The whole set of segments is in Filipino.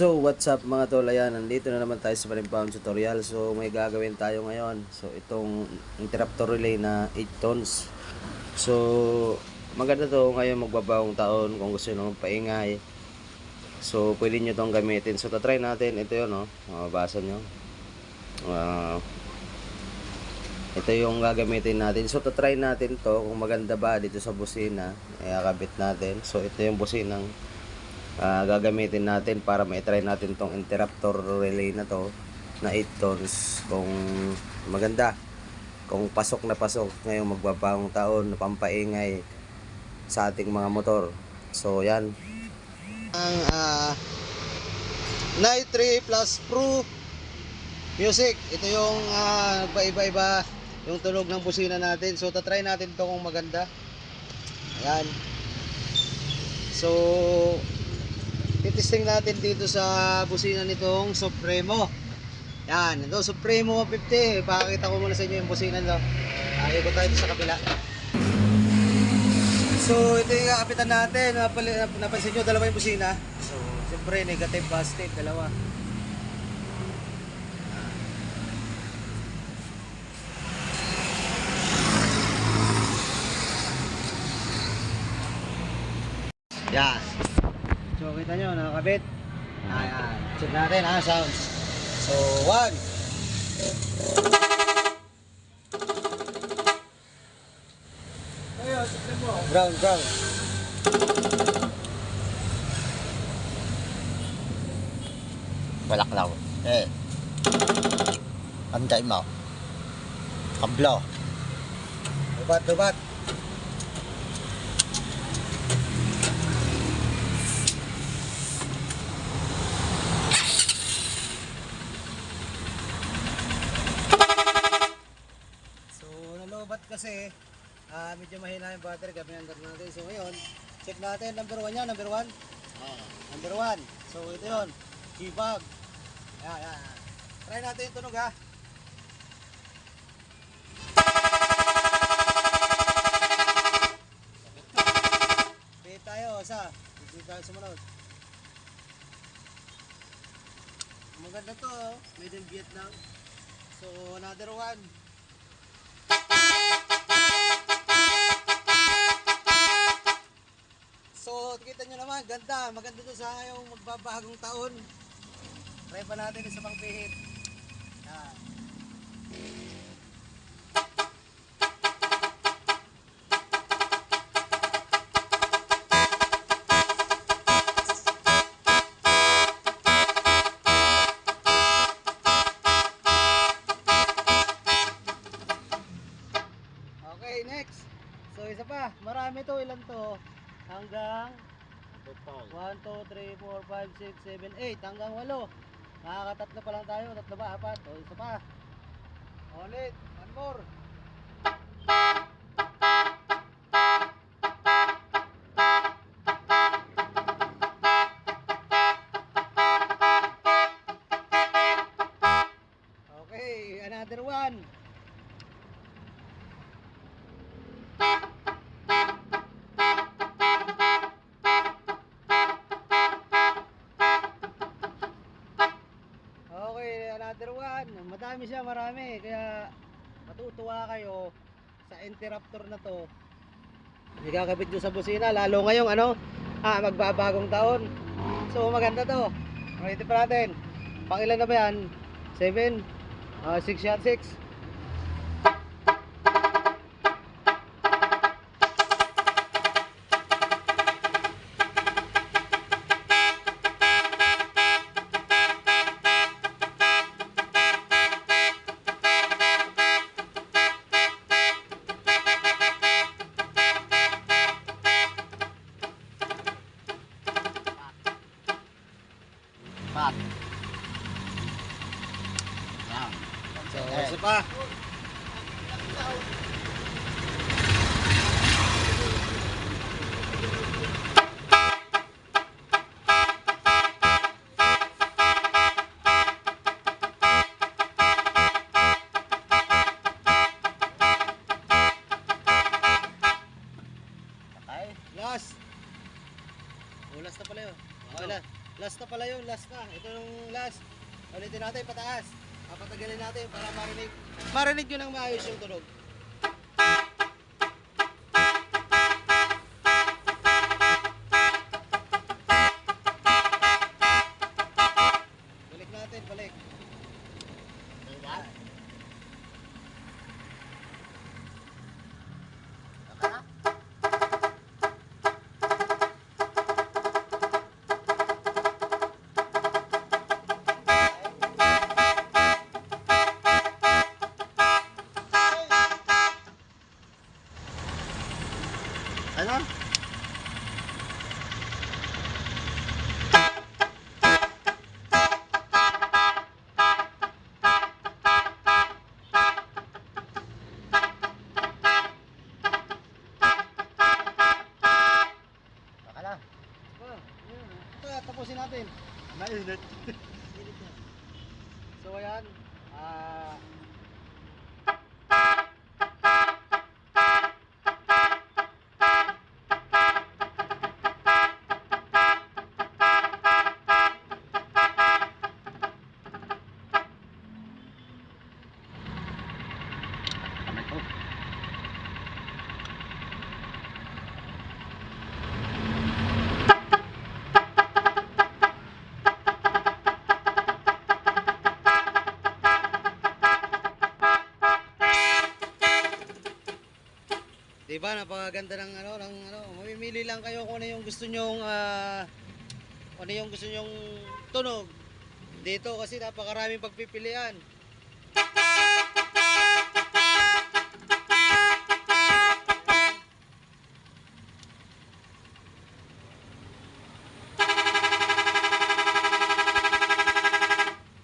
So, what's up mga tol? Ayan, nandito na naman tayo sa Panimpam tutorial. So, may gagawin tayo ngayon. So, itong interrupter relay na 8 tons. So, maganda to ngayon magbabawang taon kung gusto nyo paingay. So, pwede nyo tong gamitin. So, tatry natin. Ito yun, no? Mababasa nyo. Ah, ito yung gagamitin natin. So, tatry natin to kung maganda ba dito sa busina. Iakabit natin. So, ito yung businang ah, gagamitin natin para ma-try natin tong interrupter relay na to na 8 tons. Kung maganda kung pasok na pasok ngayong magbabawang taon na pampaingay sa ating mga motor. So yan. Ang uh, Night 3 Plus Pro Music. Ito yung uh, iba-iba yung tunog ng busina natin. So tatry natin to kung maganda. Ayan. So titesting natin dito sa busina nitong Supremo. Yan, ito Supremo 150. Pakita ko muna sa inyo yung busina nito. Ayaw ko tayo sa kabila. So, ito yung kapitan natin. Napansin nyo, dalawa yung busina. So, siyempre, negative, positive, dalawa. Yan. So kita nyo, nakakabit. Ayan. Check natin ha, sounds. So, one. Brown, brown. Balaklaw. Eh. Anday mo. Kablo. Dubat, dubat. So, nalobat kasi, ah medyo mahina yung battery, kami ang natin. So, ngayon, check natin, number 1 yan, number 1. Number 1. So, ito yun, keybag. Ayan, ayan. Try natin yung tunog ha. Pihit tayo, sa. Hindi tayo sumunod. Maganda to, oh. made in Vietnam. So, another one. So, kita nyo naman, ganda. Maganda to sa ngayong magbabagong taon. Try pa natin isa pang pihit. Yan. Okay, next. So, isa pa. Marami to. Ilan to? Hanggang 1, 2, 3, 4, 5, 6, 7, 8 hanggang 8 nakakatatlo pa lang tayo. Tatlo ba? Apat. O isa pa. Ulit. One more okay another one Okay, another one. Madami siya, marami. Kaya matutuwa kayo sa interrupter na to. Ikakabit nyo sa busina, lalo ngayong ano, ah, magbabagong taon. So maganda to. Ready pa natin. Pangilan na ba yan? 7? Uh, 6 shot 6. Pa. Last. Oh, last na pala yun. Okay na. Last na pala yun. last pa. Ito yung last. Ulitin natin pataas. Papatagalin natin para marinig. Marinig nyo ng maayos yung tunog. So ayan, ah ba napakaganda ng ano ng ano, mamimili lang kayo kung ano yung gusto nyong ah kung ano yung gusto nyong tunog. Dito kasi napakaraming pagpipilian.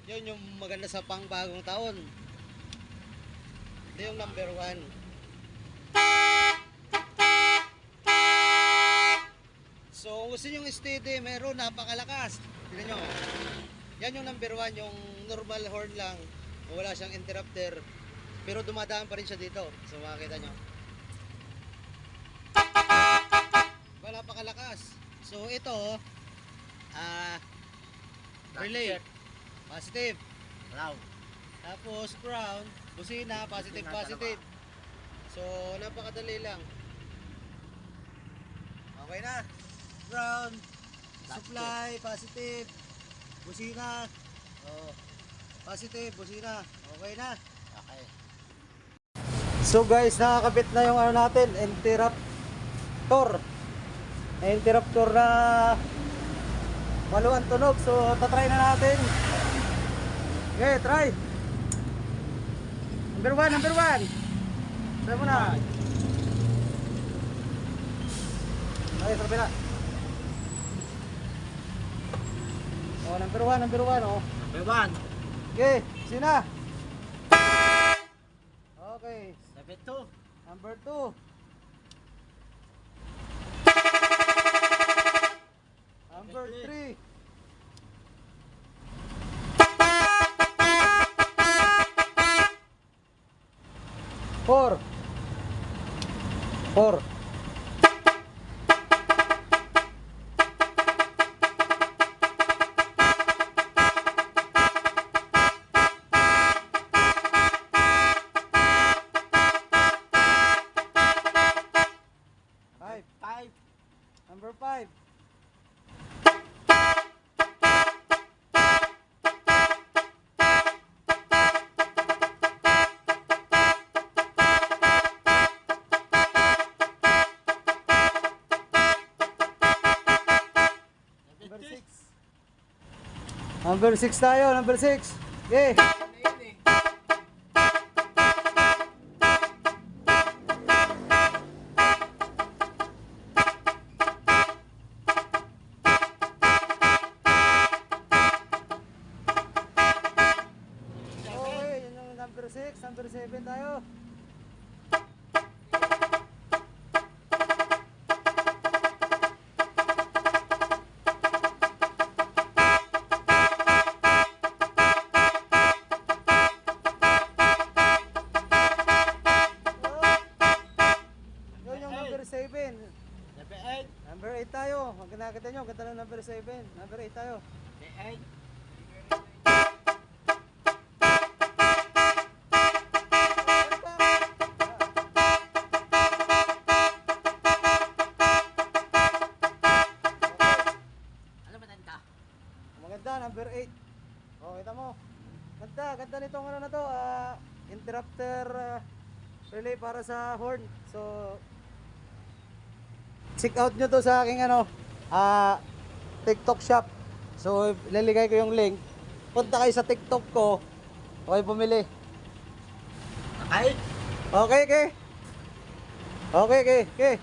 Yun yung maganda sa pang bagong taon. Ito yung number one. So, kung gusto nyo steady, meron napakalakas. Tignan nyo. Yan yung number one, yung normal horn lang. Wala siyang interrupter. Pero dumadaan pa rin siya dito. So, makikita nyo. Diba, napakalakas. So, ito, ah, relay. Positive. Loud. Tapos, ground, busina, positive, positive. So, napakadali lang. Okay na. Ground, supply, positive, busina. Oh, positive, busina. Okay na. Okay. So guys, nakakabit na yung ano natin, interruptor. Interruptor na maluan tunog. So, tatry na natin. Okay, try. Number one, number one. Try mo na. Okay, sa kabila. Oh, number 1, number 1 oh. Number 1. Okay, sina? Okay. Number 2. Number 2. Number six tayo, number six. Okay. Number 7. Number 8 tayo. 8. Ano ba tanda? Maganda, number 8. Oh, kita mo. Ganda, ganda nitong ano na to, ah, interrupter ah, relay para sa horn. So, check out nyo to sa aking ano, ah, TikTok shop. So, lalagay ko yung link. Punta kayo sa TikTok ko. Okay, bumili. Ay! Okay, okay. Okay, okay, okay.